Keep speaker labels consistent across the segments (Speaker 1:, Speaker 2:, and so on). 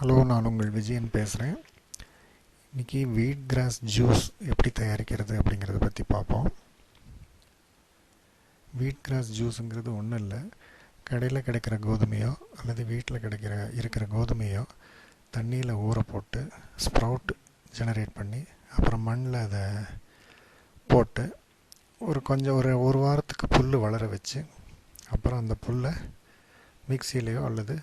Speaker 1: Hello நான் உங்கள் விஜயன் பேசுகிறேன் இன்றைக்கி வீட் கிராஸ் ஜூஸ் எப்படி தயாரிக்கிறது அப்படிங்கிறத பற்றி பார்ப்போம். வீட் கிராஸ் ஜூஸுங்கிறது ஒன்றும் இல்லை. கடையில் கிடைக்கிற கோதுமையோ அல்லது வீட்டில் கிடைக்கிற இருக்கிற கோதுமையோ தண்ணியில் ஊற போட்டு ஸ்ப்ரவுட் ஜெனரேட் பண்ணி அப்புறம் மண்ணில் அதை போட்டு ஒரு கொஞ்சம் ஒரு ஒரு வாரத்துக்கு புல் வளர வச்சு அப்புறம் அந்த புல்லை மிக்சியிலையோ அல்லது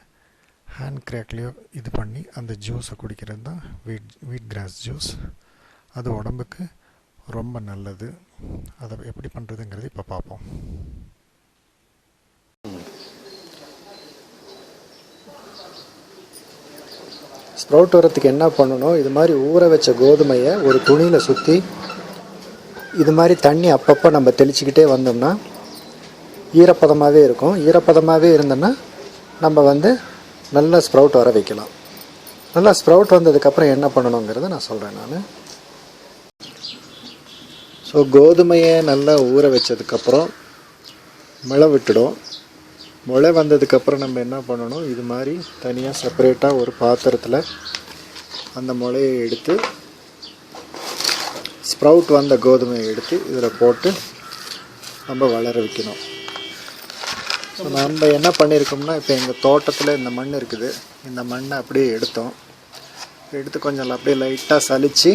Speaker 1: ஹேண்ட் கிராக்லேயோ இது பண்ணி அந்த ஜூஸை குடிக்கிறது தான் வீட் வீட் கிராஸ் ஜூஸ் அது உடம்புக்கு ரொம்ப நல்லது. அதை எப்படி பண்ணுறதுங்கிறது இப்போ பார்ப்போம்.
Speaker 2: ஸ்ப்ரவுட் வரத்துக்கு என்ன பண்ணணும்? இது மாதிரி ஊற வச்ச கோதுமையை ஒரு துணியில் சுற்றி இது மாதிரி தண்ணி அப்பப்போ நம்ம தெளிச்சுக்கிட்டே வந்தோம்னா ஈரப்பதமாகவே இருக்கும். ஈரப்பதமாகவே இருந்தோன்னா நம்ம வந்து நல்ல ஸ்ப்ரவுட் வர வைக்கலாம். நல்லா ஸ்ப்ரவுட் வந்ததுக்கப்புறம் என்ன பண்ணணுங்கிறத நான் சொல்கிறேன் நான். ஸோ கோதுமையை நல்லா ஊற வச்சதுக்கப்புறம் முளை விட்டுடும். முளை வந்ததுக்கப்புறம் நம்ம என்ன பண்ணணும்? இது மாதிரி தனியாக செப்பரேட்டாக ஒரு பாத்திரத்தில் அந்த முளையை எடுத்து ஸ்ப்ரவுட் வந்த கோதுமையை எடுத்து இதில் போட்டு நம்ம வளர வைக்கணும். ஸோ நம்ம என்ன பண்ணியிருக்கோம்னா இப்போ எங்கள் தோட்டத்தில் இந்த மண் இருக்குது. இந்த மண்ணை அப்படியே எடுத்தோம். எடுத்து கொஞ்சம் அப்படியே லைட்டாக சலித்து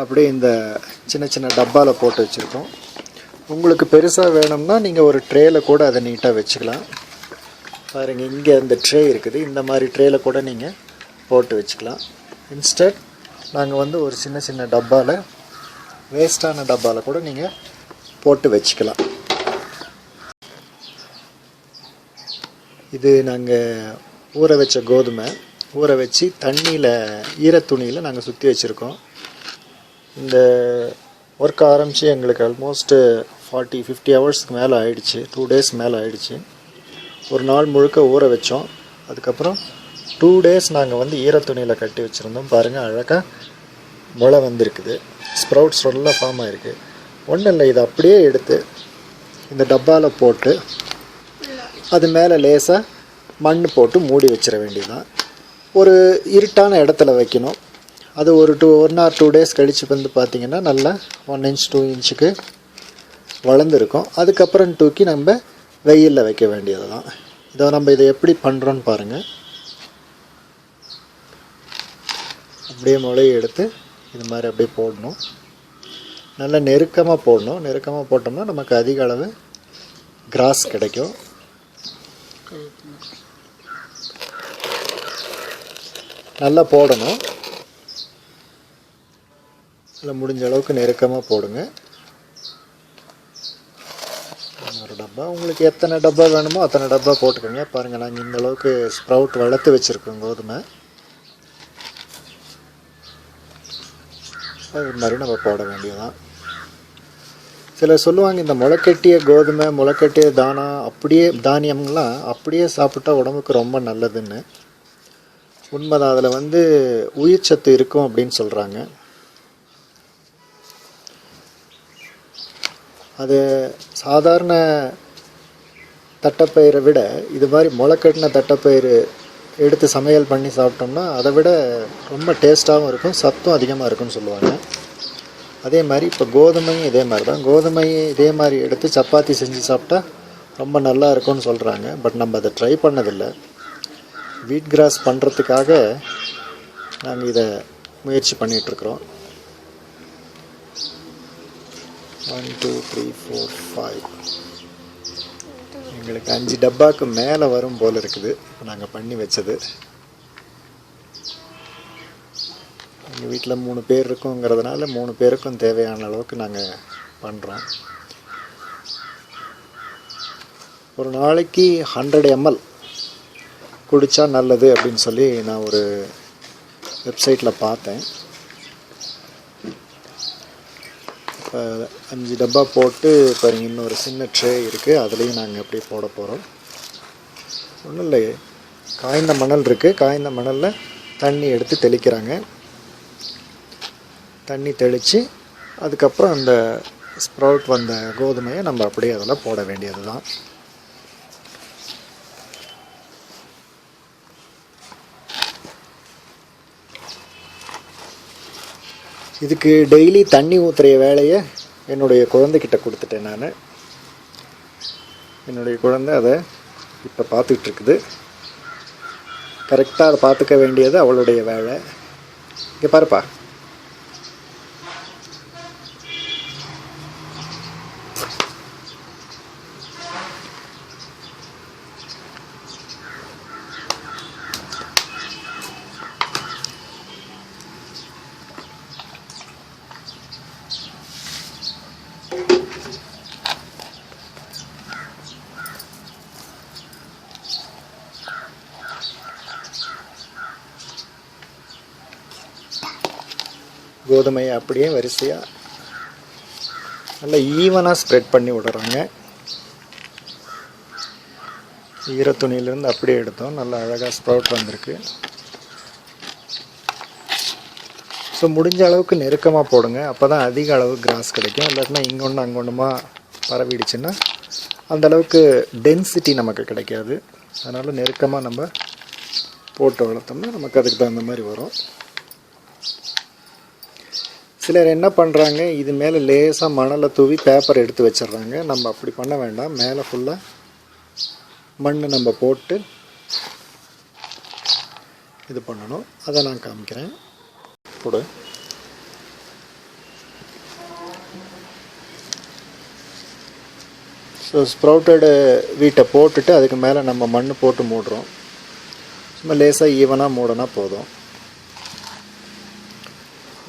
Speaker 2: அப்படியே இந்த சின்ன சின்ன டப்பாவில் போட்டு வச்சுருக்கோம். உங்களுக்கு பெருசாக வேணும்னா நீங்கள் ஒரு ட்ரேயில் கூட அதை நீட்டாக வச்சுக்கலாம். பாருங்க இங்கே இந்த ட்ரே இருக்குது. இந்த மாதிரி ட்ரேயில் கூட நீங்கள் போட்டு வச்சுக்கலாம். இன்ஸ்டட் நாங்கள் வந்து ஒரு சின்ன சின்ன டப்பாவில் வேஸ்டான டப்பாவில் கூட நீங்கள் போட்டு வச்சுக்கலாம். இது நாங்கள் ஊற வச்ச கோதுமை. ஊற வச்சு தண்ணியில் ஈரத்துணியில் நாங்கள் சுற்றி வச்சுருக்கோம். இந்த ஒர்க் ஆரம்பித்து எங்களுக்கு ஆல்மோஸ்ட்டு ஃபார்ட்டி ஃபிஃப்டி ஹவர்ஸ்க்கு மேலே ஆயிடுச்சு. டூ டேஸ் மேலே ஆயிடுச்சு. ஒரு நாள் முழுக்க ஊற வச்சோம். அதுக்கப்புறம் டூ டேஸ் நாங்கள் வந்து ஈரத்துணியில் கட்டி வச்சுருந்தோம். பாருங்கள் அழகாக முளை வந்திருக்குது. ஸ்ப்ரவுட்ஸ் நல்லா ஃபார்ம் ஆகிருக்கு ஒன்றும் இல்லை இதை அப்படியே எடுத்து இந்த டப்பாவில் போட்டு அது மேலே லேசாக மண் போட்டு மூடி வச்சிட வேண்டியதுதான். ஒரு இருட்டான இடத்துல வைக்கணும். அது ஒரு two one or two days கழித்து வந்து பார்த்திங்கன்னா நல்லா ஒன் இன்ச் டூ இன்ச்சுக்கு வளர்ந்துருக்கும். அதுக்கப்புறம் தூக்கி நம்ம வெயிலில் வைக்க வேண்டியது தான் இதை நம்ம இதை எப்படி பண்ணுறோன்னு பாருங்கள் அப்படியே முளையை எடுத்து இது மாதிரி அப்படியே போடணும். நல்லா நெருக்கமாக போடணும். நெருக்கமாக போட்டோம்னா நமக்கு அதிக அளவு கிராஸ் கிடைக்கும். நல்லா போடணும். நல்லா முடிஞ்ச அளவுக்கு நெருக்கமாக போடுங்க. ஒரு டப்பா. உங்களுக்கு எத்தனை டப்பா வேணுமோ அத்தனை டப்பா போட்டுக்கோங்க. பாருங்கள் நாங்கள் இந்த அளவுக்கு ஸ்ப்ரவுட் வளர்த்து வச்சுருக்கோம் கோதுமை. அது மாதிரி நம்ம போட வேண்டியதுதான். சிலர் சொல்லுவாங்க இந்த முளைக்கட்டிய கோதுமை முளைக்கட்டிய தானா அப்படியே தானியம்லாம் அப்படியே சாப்பிட்டா உடம்புக்கு ரொம்ப நல்லதுன்னு. உண்மைதான் அதில் வந்து உயிர் சத்து இருக்கும் அப்படின்னு சொல்கிறாங்க அது சாதாரண தட்டைப்பயிரை விட இது மாதிரி முளைக்கட்டின தட்டைப்பயிறு எடுத்து சமையல் பண்ணி சாப்பிட்டோம்னா அதை விட ரொம்ப டேஸ்ட்டாகவும் இருக்கும் சத்தும் அதிகமாக இருக்கும்னு சொல்லுவாங்க. அதே மாதிரி இப்போ கோதுமையும் இதே மாதிரி தான் கோதுமையும் இதே மாதிரி எடுத்து சப்பாத்தி செஞ்சு சாப்பிட்டா ரொம்ப நல்லா இருக்கும்னு சொல்கிறாங்க பட் நம்ம அதை ட்ரை பண்ணதில்லை. வீட் கிராஸ் பண்ணுறதுக்காக நாங்கள் இதை முயற்சி பண்ணிகிட்ருக்குறோம் one two three four five எங்களுக்கு அஞ்சு டப்பாக்கு மேலே வரும் போல் இருக்குது. நாங்கள் பண்ணி வச்சது. எங்கள் வீட்டில் மூணு பேர் இருக்குங்கிறதுனால மூணு பேருக்கும் தேவையான அளவுக்கு நாங்கள் பண்ணுறோம் ஒரு நாளைக்கு ஹண்ட்ரட் எம்எல் குடித்தா நல்லது அப்படின்னு சொல்லி நான் ஒரு வெப்சைட்டில் பார்த்தேன். இப்போ அஞ்சு டப்பா போட்டு பாருங்க இன்னொரு சின்ன ட்ரே இருக்குது அதுலேயும் நாங்கள் அப்படியே போட போகிறோம் ஒன்றும் இல்லை காய்ந்த மணல் இருக்குது காய்ந்த மணலில் தண்ணி எடுத்து தெளிக்கிறாங்க. தண்ணி தெளித்து அதுக்கப்புறம் அந்த ஸ்ப்ரவுட் வந்த கோதுமையை நம்ம அப்படியே அதில் போட வேண்டியது தான் இதுக்கு டெய்லி தண்ணி ஊற்றுற வேலையை என்னுடைய குழந்தைக்கிட்ட கொடுத்துட்டேன் நான். என்னுடைய குழந்தை அதை இப்போ பார்த்துக்கிட்டு இருக்குது கரெக்டாக அதை பார்த்துக்க வேண்டியது அவளுடைய வேலை. இங்கே பாருப்பா. கோதுமையை அப்படியே வரிசையாக நல்லா ஈவனாக ஸ்ப்ரெட் பண்ணி விடுறாங்க. ஈரத்துணியிலேருந்து அப்படியே எடுத்தோம். நல்லா அழகாக ஸ்ப்ரவுட் வந்திருக்கு. ஸோ முடிஞ்ச அளவுக்கு நெருக்கமாக போடுங்க. அப்போ தான் அதிக அளவு கிராஸ் கிடைக்கும். இல்லாட்டினா இங்கே ஒன்று அங்கே ஒன்றுமா பரவிடுச்சுன்னா அந்த அளவுக்கு டென்சிட்டி நமக்கு கிடைக்காது. அதனால் நெருக்கமாக நம்ம போட்டு வளர்த்தோம்னா நமக்கு அதுக்கு தகுந்த மாதிரி வரும். சிலர் என்ன பண்ணுறாங்க இது மேலே லேசாக மணலை தூவி பேப்பர் எடுத்து வச்சிடுறாங்க. நம்ம அப்படி பண்ண வேண்டாம். மேலே ஃபுல்லாக மண் நம்ம போட்டு இது பண்ணணும். அதை நான் காமிக்கிறேன். கொடு ஸோ ஸ்ப்ரவுட்டடு வீட்டை போட்டுட்டு அதுக்கு மேலே நம்ம மண் போட்டு மூடுறோம். சும்மா லேசாக ஈவனாக மூடனா போதும்.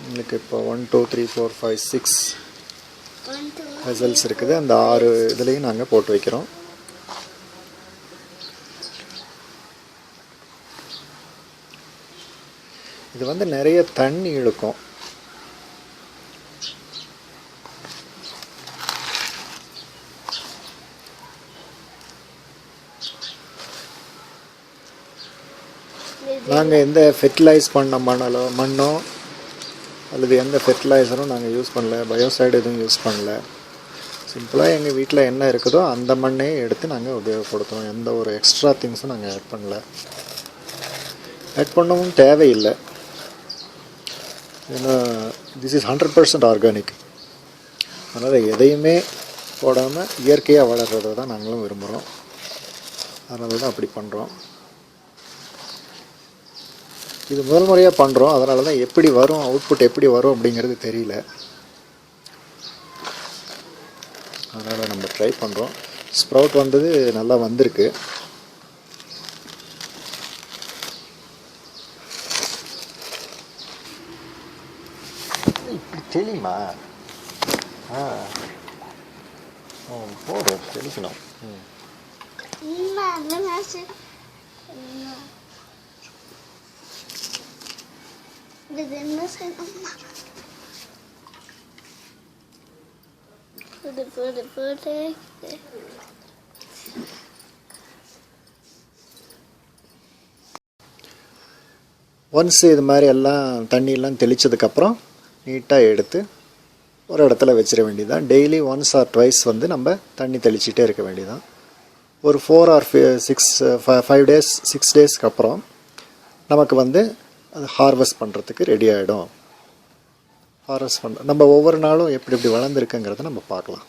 Speaker 2: உங்களுக்கு இப்போ one two three four five six results இருக்குது. அந்த ஆறு இதுலேயும் நாங்கள் போட்டு வைக்கிறோம். இது வந்து நிறைய தண்ணி இழுக்கும். நாங்கள் எந்த ஃபெர்டிலைஸ் பண்ண மணலோ மண்ணோ அல்லது எந்த ஃபெர்டிலைசரும் நாங்கள் யூஸ் பண்ணல பயோசைடு எதுவும் யூஸ் பண்ணல. சிம்பிளாக எங்கள் வீட்டில் என்ன இருக்குதோ அந்த மண்ணே எடுத்து நாங்கள் உபயோகப்படுத்துவோம் எந்த ஒரு எக்ஸ்ட்ரா திங்ஸும் நாங்கள் ஆட் பண்ணல. ஆட் பண்ணவும் தேவையில்லை. ஏன்னா this is hundred percent organic அதனால் எதையுமே போடாமல் இயற்கையாக வளர்கிறத தான் நாங்களும் விரும்புகிறோம் அதனால தான் அப்படி பண்ணுறோம் இது முதல் முறையாக பண்ணுறோம் அதனால தான் எப்படி வரும் அவுட்புட் எப்படி வரும் அப்படிங்கிறது தெரியல. அதனால் நம்ம ட்ரை பண்ணுறோம் ஸ்ப்ரவுட் வந்தது நல்லா வந்திருக்கு. தெளிமா ஆ. ம், போடு தெளிக்கணும். ம்.
Speaker 3: För det, för det, för det.
Speaker 2: Once இது மாதிரி எல்லாம் தண்ணியெல்லாம் தெளித்ததுக்கப்புறம் நீட்டாக எடுத்து ஒரு இடத்துல வச்சிட வேண்டியதான் டெய்லி ஒன்ஸ் ஆர் ட்வைஸ் வந்து நம்ம தண்ணி தெளிச்சிட்டே இருக்க வேண்டியதான் ஒரு four or six five days six டேஸ்க்கு அப்புறம் நமக்கு வந்து அது ஹார்வெஸ்ட் பண்ணுறதுக்கு ரெடி ஆகிடும் ஹார்வெஸ்ட் பண்ண நம்ம ஒவ்வொரு நாளும் எப்படி எப்படி வளர்ந்துருக்குங்கிறத நம்ம பார்க்கலாம்.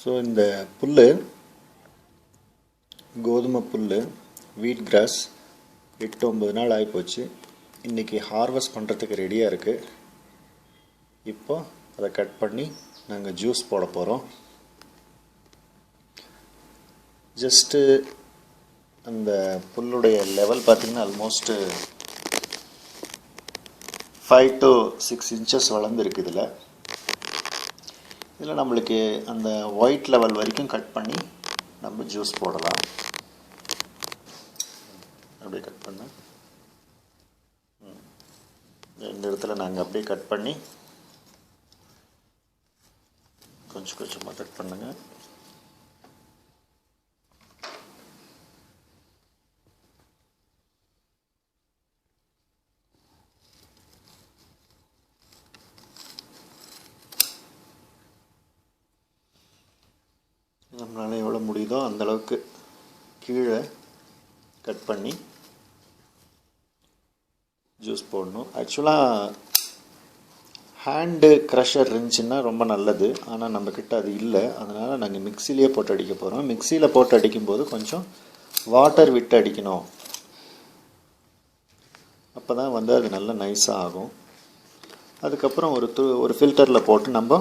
Speaker 2: ஸோ இந்த புல் கோதுமை புல் வீட் கிராஸ் எட்டு ஒம்பது நாள் ஆகிப்போச்சு இன்றைக்கி ஹார்வெஸ்ட் பண்ணுறதுக்கு ரெடியாக இருக்குது இப்போ அதை கட் பண்ணி நாங்கள் ஜூஸ் போட போகிறோம் ஜஸ்ட்டு அந்த புல்லுடைய லெவல் பார்த்திங்கன்னா almost five to six inches வளர்ந்துருக்கு இதில். இதில் நம்மளுக்கு அந்த ஒயிட் லெவல் வரைக்கும் கட் பண்ணி நம்ம ஜூஸ் போடலாம். அப்படியே கட் பண்ண. இந்த இடத்துல நாங்கள் அப்படியே கட் பண்ணி கொஞ்சம் கொஞ்சமாக கட் பண்ணுங்கள் நம்மளால் எவ்வளோ முடியுதோ அந்த அளவுக்கு கீழே கட் பண்ணி ஜூஸ் போடணும். ஆக்சுவலாக ஹேண்டு க்ரஷர் இருந்துச்சுன்னா ரொம்ப நல்லது. ஆனால் நம்மக்கிட்ட அது இல்லை. அதனால் நாங்கள் மிக்சிலேயே போட்டு அடிக்க போகிறோம் மிக்சியில் போட்டு அடிக்கும்போது கொஞ்சம் வாட்டர் விட்டு அடிக்கணும். அப்போ தான் வந்து அது நல்லா நைஸாக ஆகும். அதுக்கப்புறம் ஒரு து ஒரு ஃபில்டரில் போட்டு நம்ம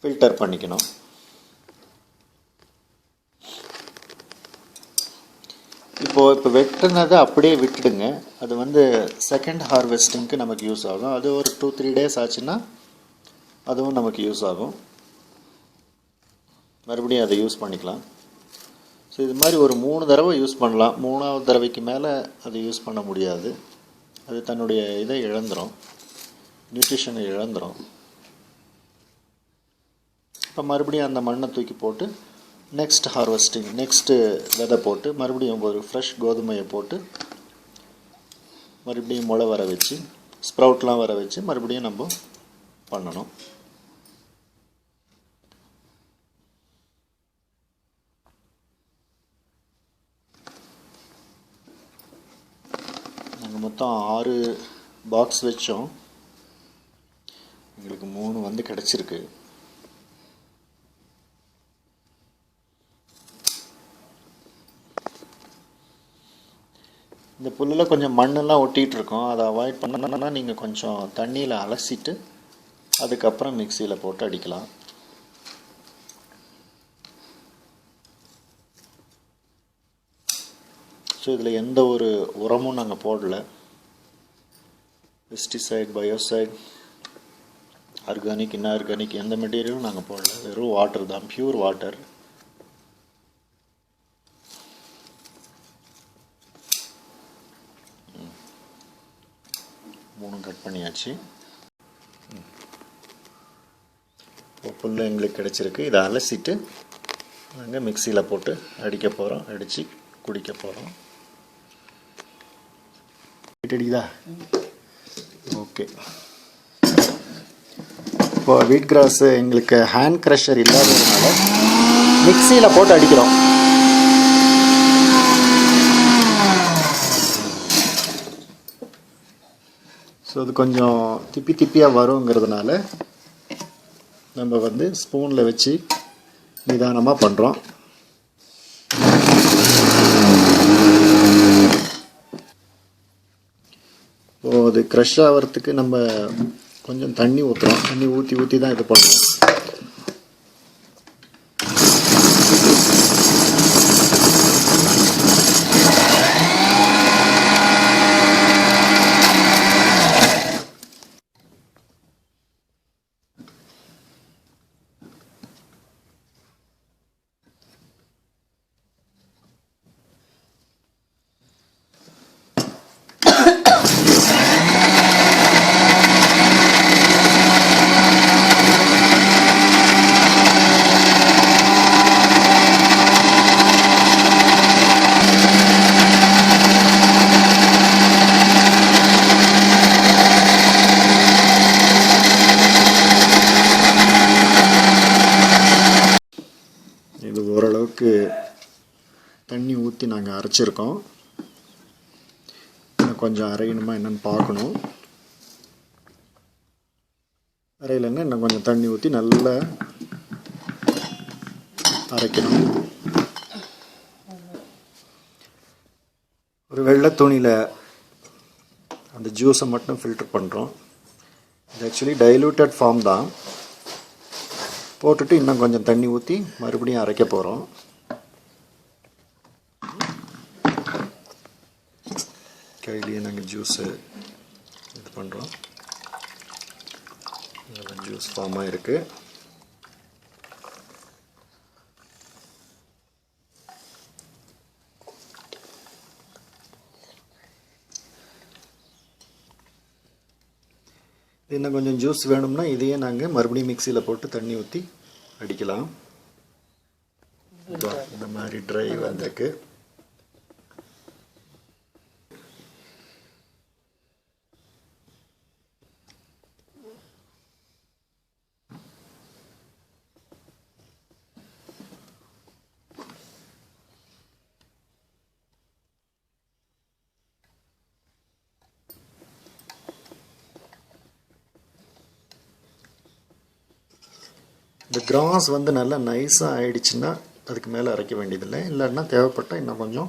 Speaker 2: ஃபில்டர் பண்ணிக்கணும். இப்போது இப்போ வெட்டுனதை அப்படியே விட்டுடுங்க. அது வந்து செகண்ட் ஹார்வெஸ்டிங்க்கு நமக்கு யூஸ் ஆகும். அது ஒரு டூ த்ரீ டேஸ் ஆச்சுன்னா அதுவும் நமக்கு யூஸ் ஆகும். மறுபடியும் அதை யூஸ் பண்ணிக்கலாம். ஸோ இது மாதிரி ஒரு மூணு தடவை யூஸ் பண்ணலாம். மூணாவது தடவைக்கு மேலே அதை யூஸ் பண்ண முடியாது. அது தன்னுடைய இதை இழந்துடும் நியூட்ரிஷனை இழந்துடும் இப்போ மறுபடியும் அந்த மண்ணை தூக்கி போட்டு நெக்ஸ்ட் ஹார்வெஸ்டிங் நெக்ஸ்ட்டு விதை போட்டு மறுபடியும் ஒரு ஃப்ரெஷ் கோதுமையை போட்டு மறுபடியும் முளை வர வச்சு ஸ்ப்ரவுட்லாம் வர வச்சு மறுபடியும் நம்ம பண்ணணும். நாங்கள் மொத்தம் ஆறு பாக்ஸ் வச்சோம். எங்களுக்கு மூணு வந்து கிடச்சிருக்கு. இந்த புல்லில் கொஞ்சம் மண்ணெல்லாம் ஒட்டிகிட்டு இருக்கோம் அதை அவாய்ட் பண்ணணும்னா நீங்கள் கொஞ்சம் தண்ணியில் அலசிட்டு அதுக்கப்புறம் மிக்சியில் போட்டு அடிக்கலாம். ஸோ இதில் எந்த ஒரு உரமும் நாங்கள் போடல. பெஸ்டிசைட் பயோசைட் ஆர்கானிக் இன்ஆர்கானிக் எந்த மெட்டீரியலும் நாங்கள் போடல. வெறும் வாட்டர் தான். ப்யூர் வாட்டர் மூணும் கட் பண்ணியாச்சு. இப்போ புல் எங்களுக்கு கிடச்சிருக்கு. இதை அலசிட்டு நாங்கள் மிக்சியில் போட்டு அடிக்க போகிறோம் அடித்து குடிக்க போகிறோம் அடிக்குதா? ஓகே. இப்போ வீட் கிராஸ் எங்களுக்கு ஹேண்ட் க்ரஷர் இல்லாததுனால மிக்சியில் போட்டு அடிக்கிறோம். ஸோ அது கொஞ்சம் திப்பி திப்பியாக வருங்கிறதுனால நம்ம வந்து ஸ்பூனில் வச்சு நிதானமாக பண்ணுறோம் இப்போ அது க்ரஷ் ஆகிறதுக்கு நம்ம கொஞ்சம் தண்ணி ஊற்றுறோம் தண்ணி ஊற்றி ஊற்றி தான் இது பண்ணுறோம் இது ஓரளவுக்கு தண்ணி ஊற்றி நாங்கள் அரைச்சிருக்கோம். இன்னும் கொஞ்சம் அரையணுமா என்னென்னு பார்க்கணும். அரையிலன்னா இன்னும் கொஞ்சம் தண்ணி ஊற்றி நல்லா அரைக்கணும். ஒரு வெள்ளை துணியில் அந்த ஜூஸை மட்டும் ஃபில்டர் பண்ணுறோம் இது ஆக்சுவலி டைலூட்டட் ஃபார்ம் தான். போட்டுட்டு இன்னும் கொஞ்சம் தண்ணி ஊற்றி மறுபடியும் அரைக்க போகிறோம் கையிலேயே நாங்கள் ஜூஸு இது பண்ணுறோம் இதெல்லாம் ஜூஸ் ஃபார்மாக இருக்குது இன்னும் கொஞ்சம் ஜூஸ் வேணும்னா இதையே நாங்கள் மறுபடியும் மிக்சியில் போட்டு தண்ணி ஊற்றி அடிக்கலாம். இந்த மாதிரி ட்ரை வந்திருக்கு இந்த கிராஸ் வந்து நல்லா நைஸாக ஆயிடுச்சுன்னா அதுக்கு மேலே அரைக்க வேண்டியதில்லை. இல்லைன்னா தேவைப்பட்டால் இன்னும் கொஞ்சம்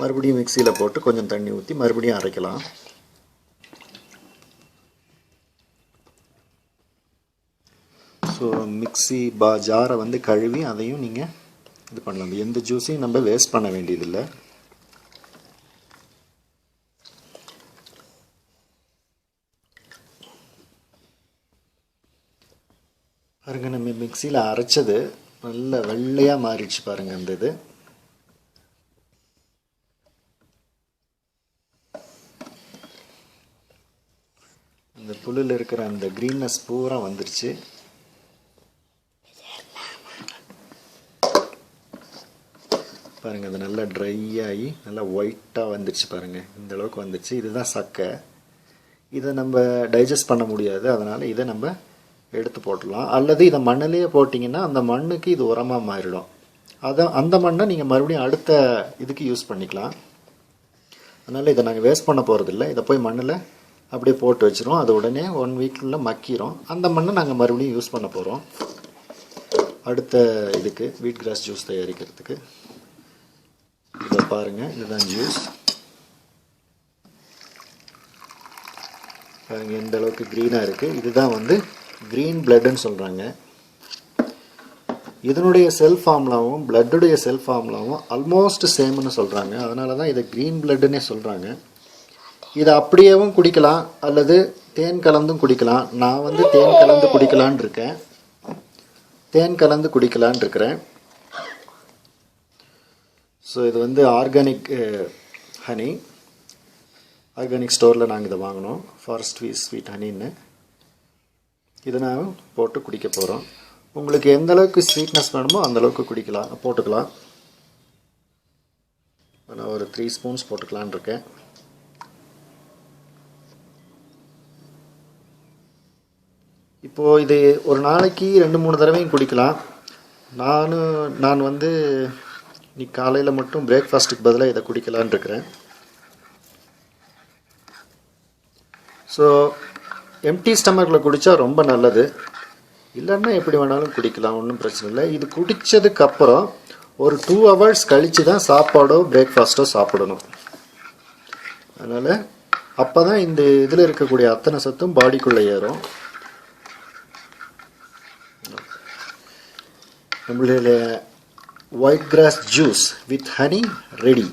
Speaker 2: மறுபடியும் மிக்சியில் போட்டு கொஞ்சம் தண்ணி ஊற்றி மறுபடியும் அரைக்கலாம். ஸோ மிக்ஸி பா ஜாரை வந்து கழுவி அதையும் நீங்கள் இது பண்ணலாம். எந்த ஜூஸையும் நம்ம வேஸ்ட் பண்ண வேண்டியதில்லை. பாருங்க நம்ம மிக்சியில் அரைச்சது நல்ல வெள்ளையாக மாறிடுச்சு பாருங்க அந்த இது. அந்த புல்லில் இருக்கிற அந்த க்ரீன்னஸ் பூரா வந்துருச்சு. பாருங்கள் அது நல்லா ட்ரை ஆகி நல்லா ஒயிட்டாக வந்துருச்சு பாருங்க. இந்த அளவுக்கு வந்துருச்சு. இதுதான் சக்கை. இதை நம்ம டைஜஸ்ட் பண்ண முடியாது. அதனால் இதை நம்ம எடுத்து போட்டுடலாம். அல்லது இதை மண்ணிலேயே போட்டிங்கன்னா அந்த மண்ணுக்கு இது உரமாக மாறிடும். அதை அந்த மண்ணை நீங்கள் மறுபடியும் அடுத்த இதுக்கு யூஸ் பண்ணிக்கலாம். அதனால் இதை நாங்கள் வேஸ்ட் பண்ண போகிறதில்ல இதை போய் மண்ணில் அப்படியே போட்டு வச்சிரும் அது உடனே ஒன் வீக்கில் மக்கிரும். அந்த மண்ணை நாங்கள் மறுபடியும் யூஸ் பண்ண போகிறோம் அடுத்த இதுக்கு வீட் கிராஸ் ஜூஸ் தயாரிக்கிறதுக்கு. இதை பாருங்கள் இதுதான் ஜூஸ் பாருங்கள் எந்த அளவுக்கு க்ரீனாக இருக்குது இதுதான் வந்து க்ரீன் பிளட்டுன்னு சொல்கிறாங்க இதனுடைய செல் ஃபார்ம்லாவும் பிளட்டுடைய செல் ஃபார்ம்லாவும் ஆல்மோஸ்ட் சேம்னு சொல்கிறாங்க அதனால தான் இதை க்ரீன் பிளட்டுன்னே சொல்கிறாங்க இதை அப்படியேவும் குடிக்கலாம் அல்லது தேன் கலந்தும் குடிக்கலாம். நான் வந்து தேன் கலந்து குடிக்கலான் இருக்கேன். தேன் கலந்து குடிக்கலான் இருக்கிறேன். ஸோ இது வந்து ஆர்கானிக் ஹனி ஆர்கானிக் ஸ்டோரில் நாங்கள் இதை வாங்கினோம். ஃபாரஸ்ட் வீ ஸ்வீட் ஹனின்னு இதை நான் போட்டு குடிக்க போகிறோம் உங்களுக்கு எந்த அளவுக்கு ஸ்வீட்னஸ் வேணுமோ அந்த அளவுக்கு குடிக்கலாம் போட்டுக்கலாம். நான் ஒரு த்ரீ ஸ்பூன்ஸ் போட்டுக்கலான் இருக்கேன். இப்போது இது ஒரு நாளைக்கு ரெண்டு மூணு தடவையும் குடிக்கலாம். நானும் நான் வந்து இன்னைக்கு காலையில் மட்டும் பிரேக்ஃபாஸ்ட்டுக்கு பதிலாக இதை குடிக்கலான் இருக்கிறேன். ஸோ எம்டி ஸ்டமக்கில் குடித்தா ரொம்ப நல்லது. இல்லைன்னா எப்படி வேணாலும் குடிக்கலாம் ஒன்றும் பிரச்சனை இல்லை. இது குடித்ததுக்கப்புறம் ஒரு டூ ஹவர்ஸ் கழித்து தான் சாப்பாடோ பிரேக்ஃபாஸ்ட்டோ சாப்பிடணும். அதனால் அப்போ தான் இந்த இதில் இருக்கக்கூடிய அத்தனை சத்தும் பாடிக்குள்ளே ஏறும். நம்மளுடைய white grass juice with honey ready